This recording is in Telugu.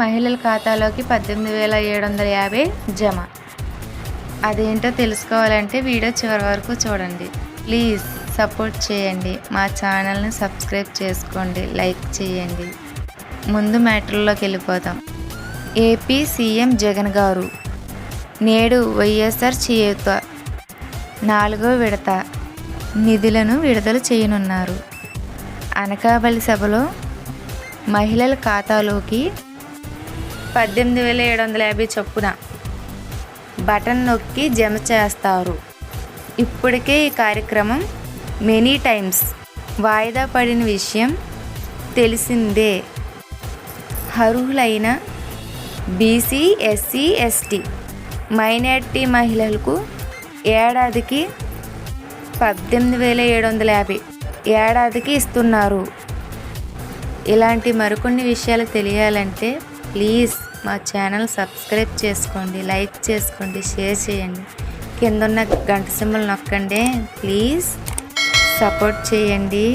మహిళల ఖాతాలోకి పద్దెనిమిది వేల ఏడు వందల యాభై జమ. అదేంటో తెలుసుకోవాలంటే వీడియో చివరి వరకు చూడండి. ప్లీజ్ సపోర్ట్ చేయండి. మా ఛానల్ని సబ్స్క్రైబ్ చేసుకోండి. లైక్ చేయండి. ముందు మ్యాటర్లోకి వెళ్ళిపోతాం ఏపీ సీఎం జగన్ గారు నేడు వైఎస్ఆర్ చేయుత నాలుగో విడత నిధులను విడుదల చేయనున్నారు. అనకాపల్లి సభలో మహిళల ఖాతాలోకి పద్దెనిమిది వేల ఏడు వందల యాభై చొప్పున బటన్ నొక్కి జమ చేస్తారు. ఇప్పటికే ఈ కార్యక్రమం మెనీ టైమ్స్ వాయిదా పడిన విషయం తెలిసిందే. అర్హులైన బీసీ ఎస్సీ ఎస్టీ మైనార్టీ మహిళలకు ఏడాదికి పద్దెనిమిది వేల ఏడు వందల యాభై ఏడాదికి ఇస్తున్నారు. ఇలాంటి మరికొన్ని విషయాలు తెలియాలంటే ప్లీజ్ మా ఛానల్ సబ్స్క్రైబ్ చేసుకోండి లైక్ చేసుకోండి షేర్ చేయండి. కింద ఉన్న గంట సింబల్ నొక్కండి. ప్లీజ్ సపోర్ట్ చేయండి.